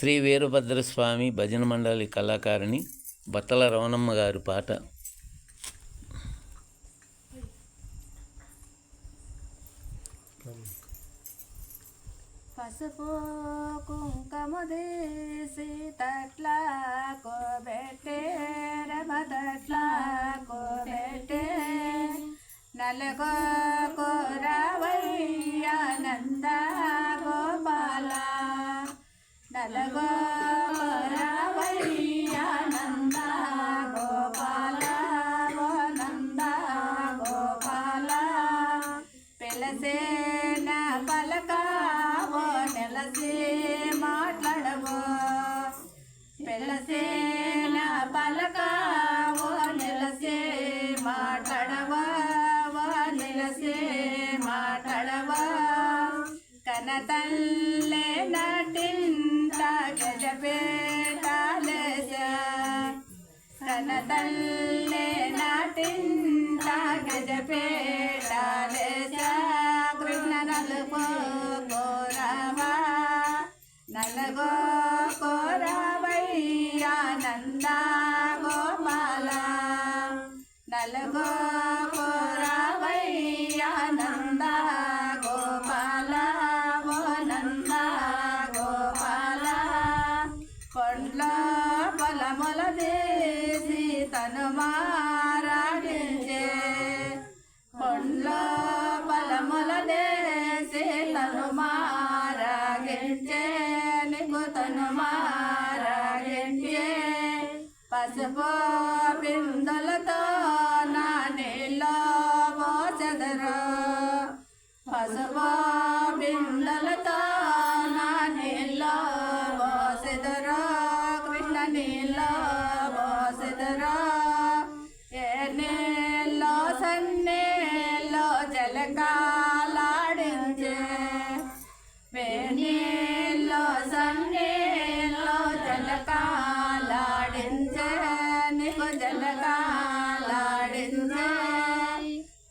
శ్రీ వీరభద్రస్వామి భజన మండలి కళాకారిణి బత్తల రవణమ్మ గారి పాట. పసుపు కుంకుమ దేసి తట్లా కోబెట్టే రమ తట్లా కోబెట్టే నలగో నలగో కోరవయ్యానంద గోపాల పలకావో నెలసే మాట్లాడవో. పెలసేన పలకావో నెలసే మాట్లాడవో నెలసే మాట్లాడవో. కనతల్లే కృష్ణ నలుగో కోరావా నలగో కోరావయ్యానంద గోపాల నలగో కోరావయ్యానంద గోపాల ఓ నంద గోపాల కొండ్ల పొలముల దేశి తను తను మారాగించే పసుపు బిందులతో నా నీళ్ళో పోచెదరు పసుపు బిందెలతో నా నీళ్ళో పోసెదరు. కృష్ణ నీళ్ళో పోసెదరు. ఏ నీళ్ళో సన్నీళ్ళో జలకా జలకాలాడించే నీకు జలకాలాడించే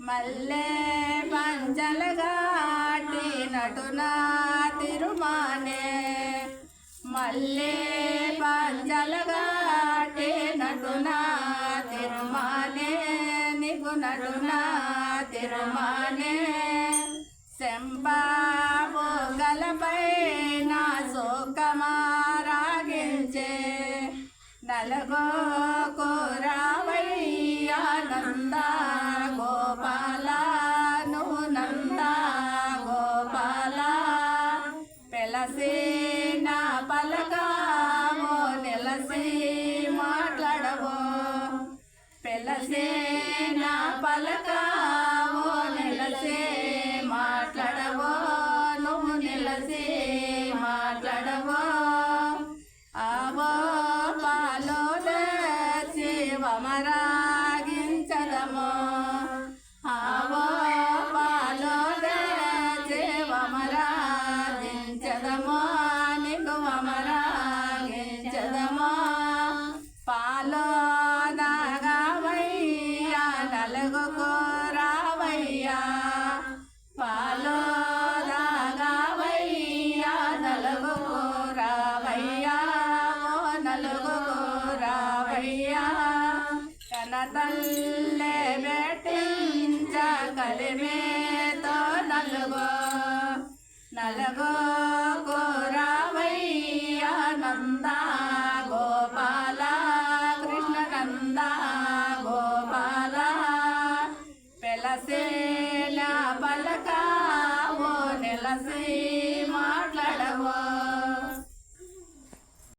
మల్లె పంచలగాటి నటునా తిరుమానే మల్లె పంచలగాటి నటునా తిరుమానే నీకు నటునా తిరుమానే శంబాబు నలగో కోరావయ్యానంద గోపాల నువ్వు నంద గోపాల. పెలసి నా పలకావో నెలసి మాట్లాడవో. పెలసే నా పలకావో నెలసే మాట్లాడవో. నువ్వు నెలసే శివమరాగించదమో పాలో శివమరాగించదమో నీకు అమరాగించదమో కలిమేతో నలుగో నలుగో కోరావయ్యా నంద గోపాల కృష్ణ నంద గోపాల పెలసేలా పలకా ఓ నెలసే